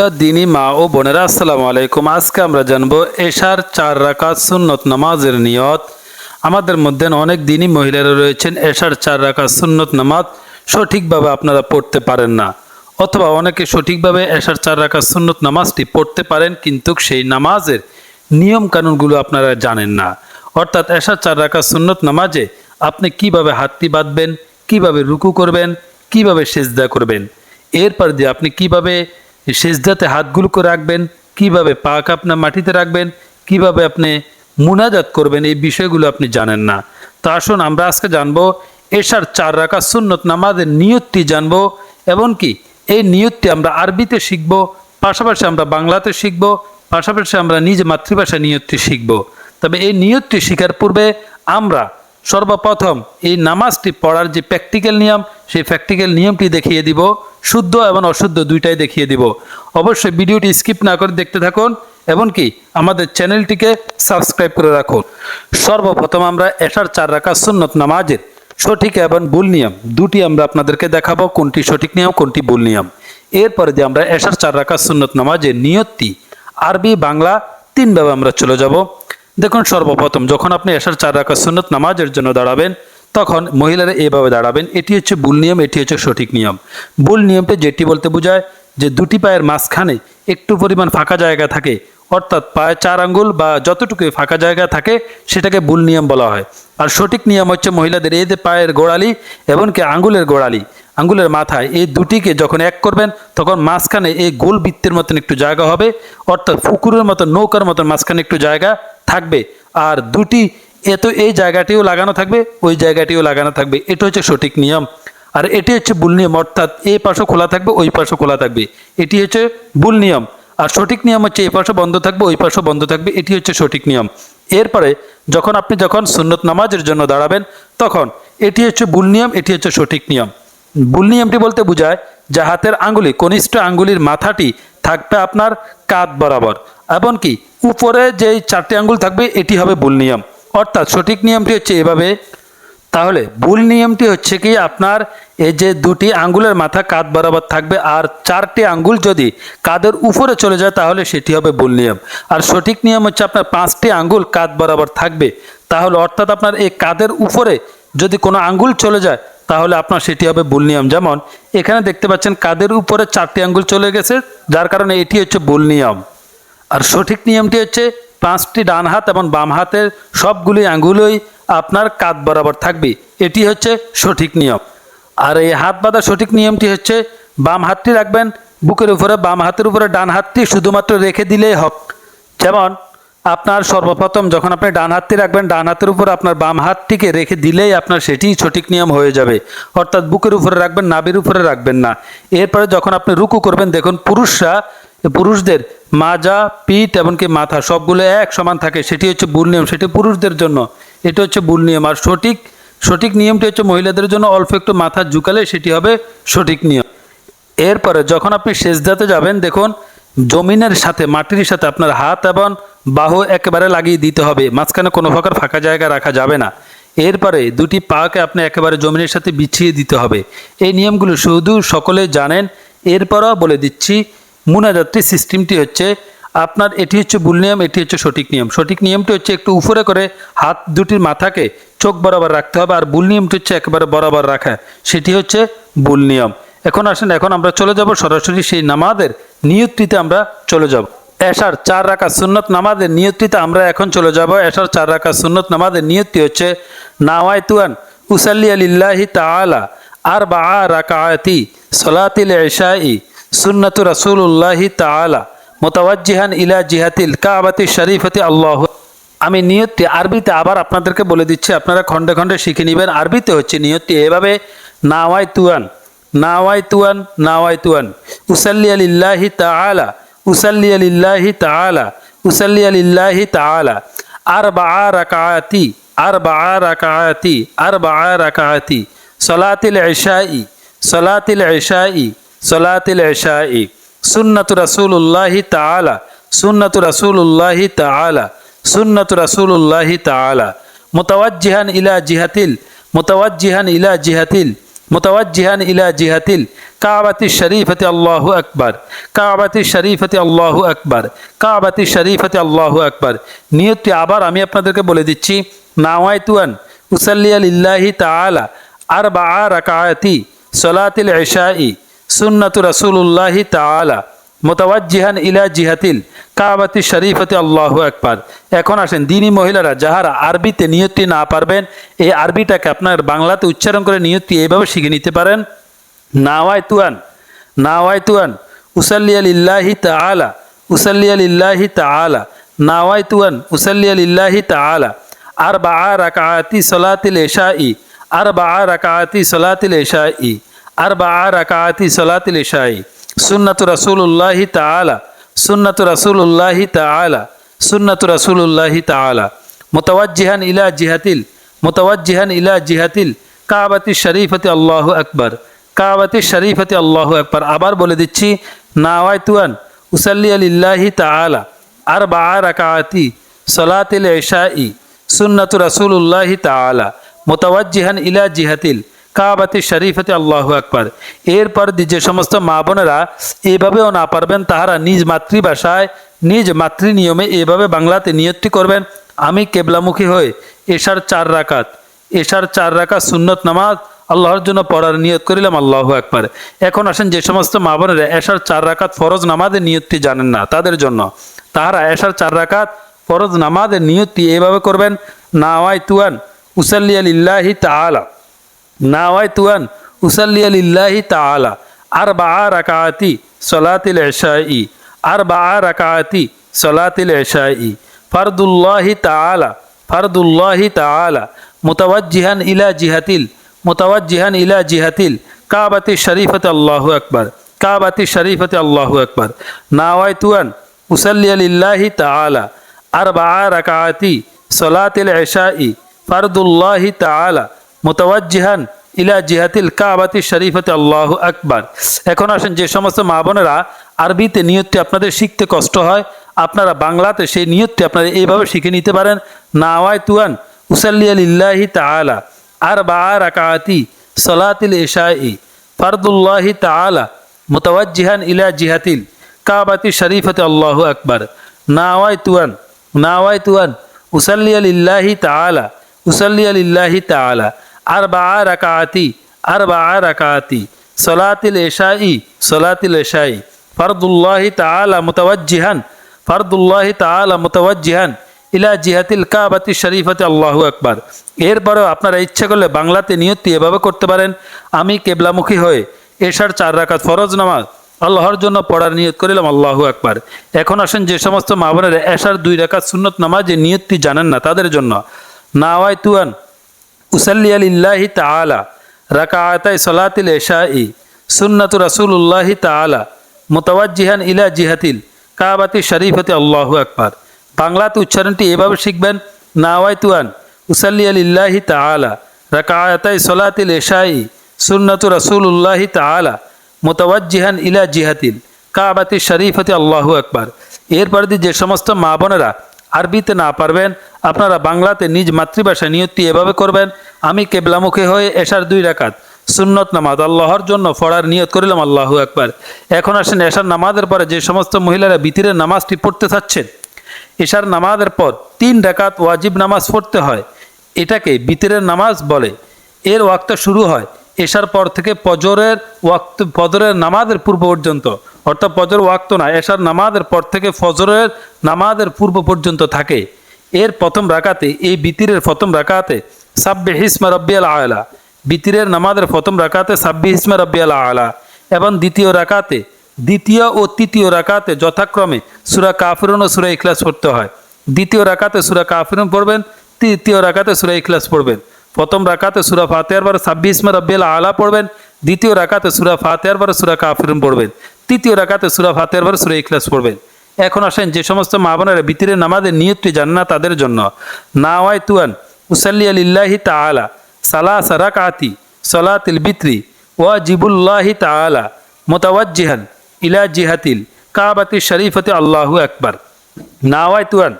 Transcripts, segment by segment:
দিনী মা ও বোনেরা, আসসালামু আলাইকুম। আজকে আমরা জানব এশার চার রাকাত সুন্নত নামাজের নিয়ত। আমাদের মধ্যে অনেক দিনই মহিলারা রয়েছেন, এশার চার রাকাত সুন্নত নামাজ সঠিকভাবে আপনারা পড়তে পারেন না। অথবা অনেকে সঠিকভাবে এশার চার রাকাত সুন্নত নামাজটি পড়তে পারেন, কিন্তু সেই নামাজের নিয়ম কানুনগুলো আপনারা জানেন না। অর্থাৎ এশার চার রাকাত সুন্নত নামাজে আপনি কীভাবে হাতটি বাঁধবেন, কীভাবে রুকু করবেন, কীভাবে সেজদা করবেন, এরপর দিয়ে আপনি কীভাবে সেজদাতে হাতগুলোকে রাখবেন, কীভাবে পাক আপনার মাটিতে রাখবেন, কীভাবে আপনি মুনাজাত করবেন, এই বিষয়গুলো আপনি জানেন না। তো আসুন আমরা আজকে জানব, এশার চার রাখা সুন্নত নামাজের নিয়তটি জানব এমনকি এই নিয়তটি আমরা আরবিতে শিখব, পাশাপাশি আমরা বাংলাতে শিখব, পাশাপাশি আমরা নিজ মাতৃভাষা নিয়তটি শিখব। তবে এই নিয়তটি শেখার পূর্বে আমরা সর্বপ্রথম এই নামাজটি পড়ার যে প্র্যাকটিক্যাল নিয়ম, সেই প্র্যাকটিক্যাল নিয়মটি দেখিয়ে দিব। শুদ্ধ এবং অশুদ্ধ দুইটাই দেখিয়ে দিব। অবশ্যই ভিডিওটি স্কিপ না করে দেখতে থাকুন, এমনকি আমাদের চ্যানেলটিকে সাবস্ক্রাইব করে রাখুন। সর্বপ্রথম আমরা এশার চার রাখা সুন্নত নামাজের সঠিক এবং ভুল নিয়ম দুটি আমরা আপনাদেরকে দেখাবো, কোনটি সঠিক নিয়ম, কোনটি ভুল নিয়ম। এরপরে যে আমরা এশার চার রাখা সুন্নত নামাজের নিয়তটি আরবি, বাংলা তিনভাবে আমরা চলে যাব। দেখুন, সর্বপ্রথম যখন আপনি এশার চার রাখা সুন্নত নামাজের জন্য দাঁড়াবেন, তখন মহিলারা এইভাবে দাঁড়াবেন, এটি হচ্ছে ভুল নিয়ম, এটি হচ্ছে সঠিক নিয়ম। ভুল নিয়মটা যেটি বলতে বোঝায় যে দুটি পায়ের মাঝখানে একটু পরিমাণ ফাঁকা জায়গা থাকে, অর্থাৎ পায়ে চার আঙ্গুল বা যতটুকু ফাঁকা জায়গা থাকে, সেটাকে ভুল নিয়ম বলা হয়। আর সঠিক নিয়ম হচ্ছে মহিলাদের এই যে পায়ের গোড়ালি এমনকি আঙ্গুলের গোড়ালি, আঙ্গুলের মাথায় এই দুটিকে যখন এক করবেন, তখন মাঝখানে এই গোল বৃত্তের মতন একটু জায়গা হবে, অর্থাৎ পুকুরের মতো নৌকার মতন মাঝখানে একটু জায়গা থাকবে। আর দুটি, এত এই জায়গাটিও লাগানো থাকবে, ওই জায়গাটিও লাগানো থাকবে। এটা হচ্ছে সঠিক নিয়ম। আর এটি হচ্ছে ভুল নিয়ম, অর্থাৎ এই পাশও খোলা থাকবে, ওই পাশও খোলা থাকবে। এটি হচ্ছে ভুল নিয়ম। আর সঠিক নিয়ম হচ্ছে এই পাশও বন্ধ থাকবে, ওই পাশও বন্ধ থাকবে। এটি হচ্ছে সঠিক নিয়ম। এরপরে যখন আপনি যখন সুন্নত নামাজের জন্য দাঁড়াবেন, তখন এটি হচ্ছে ভুল নিয়ম, এটি হচ্ছে সঠিক নিয়ম। ভুল নিয়মটি বলতে বোঝায় যে হাতের আঙ্গুলি কনিষ্ঠ আঙ্গুলির মাথাটি থাকবে আপনার কাঁধ বরাবর। এমনকি উপরে যেই চারটি আঙ্গুল থাকবে, এটি হবে ভুল নিয়ম। অর্থাৎ সঠিক নিয়মটি হচ্ছে এভাবে। তাহলে ভুল নিয়মটি হচ্ছে কি, আপনার এই যে দুটি আঙ্গুলের মাথা কাঁধ বরাবর থাকবে, আর চারটি আঙ্গুল যদি কাঁধের উপরে চলে যায়, তাহলে সেটি হবে ভুল নিয়ম। আর সঠিক নিয়ম হচ্ছে আপনার পাঁচটি আঙ্গুল কাঁধ বরাবর থাকবে। তাহলে অর্থাৎ আপনার এই কাঁধের উপরে যদি কোনো আঙ্গুল চলে যায়, তাহলে আপনার সেটি হবে ভুল নিয়ম। যেমন এখানে দেখতে পাচ্ছেন, কাঁধের উপরে চারটি আঙ্গুল চলে গেছে, যার কারণে এটি হচ্ছে ভুল নিয়ম। আর সঠিক নিয়মটি হচ্ছে পাঁচটি ডান হাত এবং বাম হাতের সবগুলি আঙ্গুলই আপনার কাত বরাবর থাকবে। এটি হচ্ছে সঠিক নিয়ম। আর এই হাত বাঁধার সঠিক নিয়মটি হচ্ছে বাম হাতটি রাখবেন, বুকের উপরে, বাম হাতের উপরে, ডান হাতটি শুধুমাত্র রেখে দিলেই হোক যেমন আপনার সর্বপ্রথম যখন আপনি ডান হাতটি রাখবেন, ডান হাতের উপর আপনার বাম হাতটিকে রেখে দিলেই আপনার সেটিই সঠিক নিয়ম হয়ে যাবে। অর্থাৎ বুকের উপরে রাখবেন নাবির উপরে রাখবেন না। এরপরে যখন আপনি রুকু করবেন, দেখুন পুরুষরা পুরুষদের মাজা, পিঠ এমনকি মাথা সবগুলো এক সমান থাকে, সেটি হচ্ছে ভুল নিয়ম, সেটি পুরুষদের জন্য। এটা হচ্ছে ভুল নিয়ম। আর সঠিক সঠিক নিয়মটি হচ্ছে মহিলাদের জন্য অল্প একটু মাথা ঝুঁকালে সেটি হবে সঠিক নিয়ম। এরপরে যখন আপনি সেজদাতে যাবেন, দেখুন, জমিনের সাথে, মাটির সাথে আপনার হাত এবং বাহু একেবারে লাগিয়ে দিতে হবে। মাঝখানে কোনো প্রকার ফাঁকা জায়গা রাখা যাবে না। এরপরে দুটি পাকে আপনি একেবারে জমিনের সাথে বিছিয়ে দিতে হবে। এই নিয়মগুলো শুধু সকলে জানেন। এরপরও বলে দিচ্ছি মুনাজাত্রী সিস্টেমটি হচ্ছে আপনার এটি হচ্ছে ভুল নিয়ম, এটি হচ্ছে সঠিক নিয়ম। সঠিক নিয়মটি হচ্ছে একটু উপরে করে হাত দুটির মাথাকে চোখ বরাবর রাখতে হবে আর ভুল নিয়মটি হচ্ছে একেবারে বরাবর রাখা। সেটি হচ্ছে ভুল নিয়ম। এখন আসেন, এখন আমরা চলে যাব সরাসরি সেই নামাজের নিয়তটিতে আমরা চলে যাব। এশার চার রাখা সুন্নত নামাজের নিয়তটিতে আমরা এখন চলে যাব। এশার চার রাখা সুন্নত নামাজের নিয়তটি হচ্ছে, নাওয়াইতুয়ান উসাল্লি আলিল্লাহি তাআলা আর বা রাকাআতি সলাতিল ইশাই সুন্নাতু রাসূলুল্লাহি তাআলা মোতাওয়াজ্জিহান ইলা জিহাতিল কাবাতি শরীফতি আল্লাহ আমি নিয়তটি আরবিতে আবার আপনাদেরকে বলে দিচ্ছি, আপনারা খণ্ডে খণ্ডে শিখে নেবেন। আরবিতে হচ্ছে নিয়তটি এভাবে নাওয়াই তুয়ান নাওয়াই তুয়ান নাওয়াই তুয়ান। উসাল্লি আলিল্লাহি তাআলা উসাল্লি আলিল্লাহি তাআলা উসাল্লি আলিল্লাহি তাআলা। আর বা রাকাআতি আর বা রাকাআতি আর বা রাকাআতি। সলাতিল ইশাই সলাতিল ইশাই সলাতিল এশাই, সুন্নাতু রাসুল্লাহি তালা সুন্নাতু রাসুল্লাহি তালা রসুল উল্লাহি তালা মোতাওয়াজিহান ইলা জিহাতিল মোতাওয়াজিহান ইলা জিহাতিল মোতাওয়াজিহান ইলা জিহাতিল। কাবাতি শরীফতে আল্লাহু আকবর, কাবাতি শরীফতে আল্লাহু আকবর, কাবাতি শরীফতে আল্লাহু আকবর। নিয়তটি আবার আমি আপনাদেরকে বলে দিচ্ছি, নাওয়াইতুয়ান আল ইল্লাহি তালা আর বা আ রাকায়াতি সলাতিল এশাই সুন্নাতু রাসূলুল্লাহি তাআলা, মোতাওয়াজ্জিহান ইলা জিহাতিল কাবাতি শরীফতে, আল্লাহু একবার এখন আসেন, দিনী মহিলারা যাহারা আরবিতে নিয়তটি না পারবেন, এই আরবিটাকে আপনার বাংলাতে উচ্চারণ করে নিয়তটি এইভাবে শিখে নিতে পারেন। নাওয়াই তুয়ান নাওয়াই তুয়ান উসাল্লিয়া লিল্লাহি তাআলা উসাল্লিয়া লিল্লাহি তাআলা নাওয়াই তুয়ান উসাল্লিয়া লিল্লাহি তাআলা আর বা রাকাআতি সলাতিল ই আর বা রাকাআতি সলাতিল ইশাই আর বা রাকাআতি সলাতিল ইশাই। সুন্নাতু রাসূলুল্লাহি তাআলা। সুন্নাতু রাসূলুল্লাহি তাআলা। সুন্নাতু রাসূলুল্লাহি তাআলা। মুতাওয়াজ্জিহান ইলা জিহাতিল। মুতাওয়াজ্জিহান ইলা জিহাতিল। কাবাতি শরীফতি আল্লাহু আকবার। কাবাতি শরীফতি আল্লাহু আকবার। আবার বলে দিচ্ছি নাওয়াইতুয়ান উসাল্লি আলিল্লাহি তাআলা। আর বা রাকাআতি সলাতিল ইশাই। সুন্নাতু রাসূলুল্লাহি তাআলা। মুতাওয়াজ্জিহান ইলা জিহাতিল। কাবাতি শরীফতে আল্লাহ আকবার। এরপর যে সমস্ত মা বোনেরা এভাবেও না পারবেন, তাহারা নিজ মাতৃভাষায়, নিজ মাতৃ নিয়মে এভাবে বাংলাতে নিয়তটি করবেন, আমি কেবলামুখী হয়ে এশার চার রাকাত। এশার চার রাকাত সুন্নত নামাজ, আল্লাহর জন্য পড়ার নিয়ত করিলাম আল্লাহ আকবার। এখন আসেন যে সমস্ত মা বোনেরা এশার চার রাকাত ফরজ নামাজের নিয়তটি জানেন না তাদের জন্য। তাহারা এশার চার রাকাত ফরজ নামাজের নিয়তটি এভাবে করবেন নাওয়াই তুয়ান উসাল্লিয়া লিল্লাহি তাআলা। নাওয়াইতুয়ান উসাল্লিয়া লিল্লাহি তাআলা আরবা রাকাআতি সলাতিল ইশাই আরবা রাকাআতি সলাতিল ইশাই ফারদুল্লাহি তাআলা ফারদুল্লাহি তাআলা, মুতাওয়াজ্জিহান ইলা জিহাতিল, মুতাওয়াজ্জিহান ইলা জিহাতিল, কাবাতি শরীফতে আল্লাহু আকবার, কাবাতি শরীফতে আল্লাহু আকবার। নাওয়াইতুয়ান উসাল্লিয়া লিল্লাহি তাআলা আরবা রাকাআতি সলাতিল ইশাই ফারদুল্লাহি তাআলা মোতাওয়াজ্জিহান ইলা জিহাতিল কাবাতি শরীফতে আল্লাহ আকবার। এখন আসেন যে সমস্ত মা বোনেরা আরবিতে নিয়তটি আপনাদের শিখতে কষ্ট হয়, আপনারা বাংলাতে সেই নিয়তটি আপনারা এইভাবে শিখে নিতে পারেন। নাওয়াই তুয়ান উসাল্লিয়া লিল্লাহি তাআলা আর বা রাকাতি সলাতিল ইশাই ফারদুল্লাহি তাআলা, মোতাওয়াজ্জিহান ইলা জিহাতিল কাবাতি শরীফতে আল্লাহ আকবার। নাওয়াই তুয়ান নাওয়াই তুয়ান উসাল্লিয়া লিল্লাহি তাআলা, উসাল্লি আলিল্লাহি তাআলা আর বা রাকাতি আর বা রাকাতি সলাতিল এশাই সলাতিল এশাই। ফরদুল্লাহি তাআলা মুতাওয়াজ্জিহান, ফরদুল্লাহি তাআলা মুতাওয়াজ্জিহান, ইলা জিহাতিল কাবাতি শরীফতে, আল্লাহু আকবার। এরপরেও আপনারা ইচ্ছা করলে বাংলাতে নিয়তি এভাবে করতে পারেন। আমি কেবলামুখী হয়ে এশার চার রাকাত ফরজ নামাজ, আল্লাহর জন্য পড়ার নিয়ত করিলাম, আল্লাহু আকবার। এখন আসেন যে সমস্ত মা বোনেরা এশার দুই রাকাত সুন্নত নামাজে নিয়তটি জানেন না তাদের জন্য। নাওয়াইতুয়ান উসাল্লি আলিল্লাহি তাআলা, রাকাআতাই সলাতিল ইশাই সুন্নাতু রাসূলুল্লাহি তাআলা, মুতাওয়াজ্জিহান ইলা জিহাতিল কাবাতি শরীফতে আল্লাহু আকবার। বাংলাতে উচ্চারণটি এভাবে শিখবেন নাওয়াইতুয়ান উসাল্লি আলিল্লাহি তাআলা, রাকাআতাই সলাতিল ইশাই সুন্নাতু রাসূলুল্লাহি তাআলা, মুতাওয়াজ্জিহান ইলা জিহাতিল কাবাতি শরীফতে আল্লাহু আকবার। এরপর দিয়ে যে সমস্ত মা বোনেরা আরবিতে না পারবেন আপনারা বাংলাতে নিজ মাতৃভাষায় নিয়তটি এভাবে করবেন, আমি কেবলামুখী হয়ে এশার দুই রাকাত সুন্নত নামাজ আল্লাহর জন্য ফড়ার নিয়ত করিলাম, আল্লাহ একবার এখন আসেন এশার নামাজের পরে যে সমস্ত মহিলারা বিতিরের নামাজটি পড়তে চাচ্ছেন, এশার নামাজের পর তিন রাকাত ওয়াজিব নামাজ পড়তে হয়। এটাকে বিতিরের নামাজ বলে। এর ওয়াক্ত শুরু হয় এশার পর থেকে ফজরের ওয়াক্ত, ফজরের নামাজের পূর্ব পর্যন্ত। অর্থাৎ ফজর ওয়াক্ত না, এশার নামাজের পর থেকে ফজরের নামাজের পূর্ব পর্যন্ত থাকে। এর প্রথম রাকাতে, এই বিতিরের প্রথম রাকাতে সাব্বে হিসমা রব্বিয়াল আয়লা বিতিরের নামাজের প্রথম রাকাতে সাব্বে হিসমা রব্বিয়াল আয়লা এবং দ্বিতীয় রাকাতে, দ্বিতীয় ও তৃতীয় রাকাতে যথাক্রমে সুরা কাফিরুন ও সুরা ইখলাস পড়তে হয়। দ্বিতীয় রাকাতে সুরা কাফিরুন পড়বেন, তৃতীয় রাকাতে সুরা ইখলাস পড়বেন। প্রথম রাকাতে সুরা ফাতেহার বার সাব্বিস মে রব্বিল আলা পড়বেন, দ্বিতীয় রাকাতে সুরা ফাতেহার বার সুরা কাফিরুন পড়বেন, তৃতীয় রাকাতে সুরা ফাতেহার বার সুরা ইখলাস পড়বেন। এখন আসেন, যে সমস্ত মা বোনেরা বিতিরের নামাজের নিয়তটি জান না তাদের জন্য। নাওয়াই তুয়ান উসাল্লি আলিল্লাহি তাআলা সালা সারাকাতি সলাতিল বিত্রি ওয়া জিবুল্লাহি তাআলা, মোতাওয়াজ্জিহান ইলা জিহাতিল কাবাতি শরীফতে আল্লাহু আকবার। নাওয়াই তুয়ান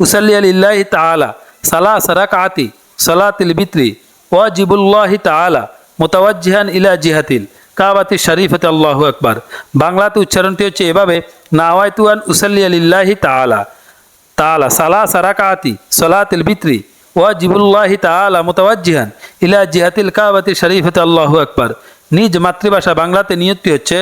উসাল্লি আলিল্লাহি তাআলা সালা সারাকাতি সলাতিল বিত্রি ওয়া জিবুল্লাহি তাআলা, মোতাওয়াজ্জিহান ইলা জিহাতিল কাবাতি শরীফতে আল্লাহ আকবার। বাংলাতে উচ্চারণটি হচ্ছে এভাবে, নাওয়াইতুয়ান উসাল্লি আলিল্লাহি তাআলা। তাআলা সালা সারা সারাকাতি সলাতিল বিত্রি, ওয়াজিবুল্লাহি তাআলা মুতাওয়াজ্জিহান ইলা জিহাতিল কাবাতি শরীফতে আল্লাহু আকবার। নিজ মাতৃভাষা বাংলাতে নিয়তটি হচ্ছে,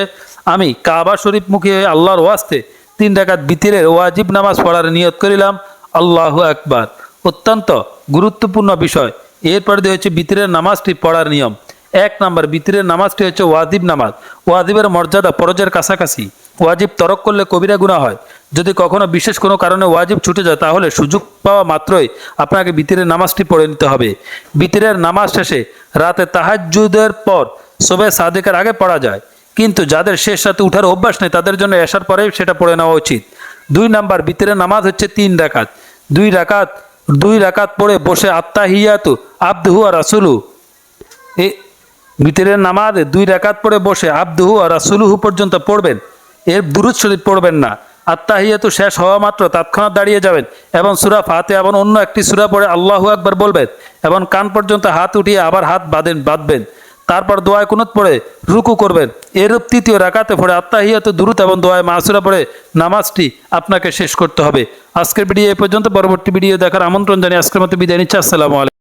আমি কাবা শরীফ মুখী আল্লাহর ওয়াস্তে তিন ডাকাত বিতিরের ওয়াজিব নামাজ পড়ার নিয়ত করিলাম, আল্লাহু আকবার। অত্যন্ত গুরুত্বপূর্ণ বিষয়, এরপর দিয়ে হচ্ছে বিতিরের নামাজটি পড়ার নিয়ম। এক নম্বর, বিতিরের নামাজটি হচ্ছে ওয়াজিব নামাজ। ওয়াজিবের মর্যাদা পরজের কাছাকাছি। ওয়াজিব তরক করলে কবিরা গুণা হয়। যদি কখনো বিশেষ কোনো কারণে ওয়াজিব ছুটে যায়, তাহলে সুযোগ পাওয়া মাত্রই আপনাকে বিতিরের নামাজটি পড়ে নিতে হবে। বিতিরের নামাজ শেষে রাতে তাহাজ্জুদের পর সবে সাদেকের আগে পড়া যায়। কিন্তু যাদের শেষ রাতে উঠার অভ্যাস নেই, তাদের জন্য এসার পরেই সেটা পড়ে নেওয়া উচিত। দুই নাম্বার, বিতিরের নামাজ হচ্ছে তিন রাকাত। দুই রাকাত দুই রাকাত পড়ে বসে আত্মাহিয়াতু আব্দহু আর রাসুলু। বিতিরের নামাজে দুই রাকাত পড়ে বসে আব্দুহু আর রাসুলুহু পর্যন্ত পড়বেন। এর দুরুদ শরীফ পড়বেন না। আত্মাহিয়াতু শেষ হওয়া মাত্র তৎক্ষণাৎ দাঁড়িয়ে যাবেন এবং সুরা ফাতে এবং অন্য একটি সুরা পড়ে আল্লাহু আকবার বলবেন এবং কান পর্যন্ত হাত উঠিয়ে আবার হাত বাঁধেন, বাঁধবেন। তারপর দোয়ায় কুনুত পড়ে রুকু করবেন। এরূপ তৃতীয় রাকাতে পড়ে আত্মাহিয়াতু দুরুত এবং দোয়ায় মাসুরা পড়ে নামাজটি আপনাকে শেষ করতে হবে। আজকের ভিডিও এ পর্যন্ত। পরবর্তী ভিডিও দেখার আমন্ত্রণ জানিয়ে আজকের মতো বিদায় নিচ্ছি। আসসালামু আলাইকুম।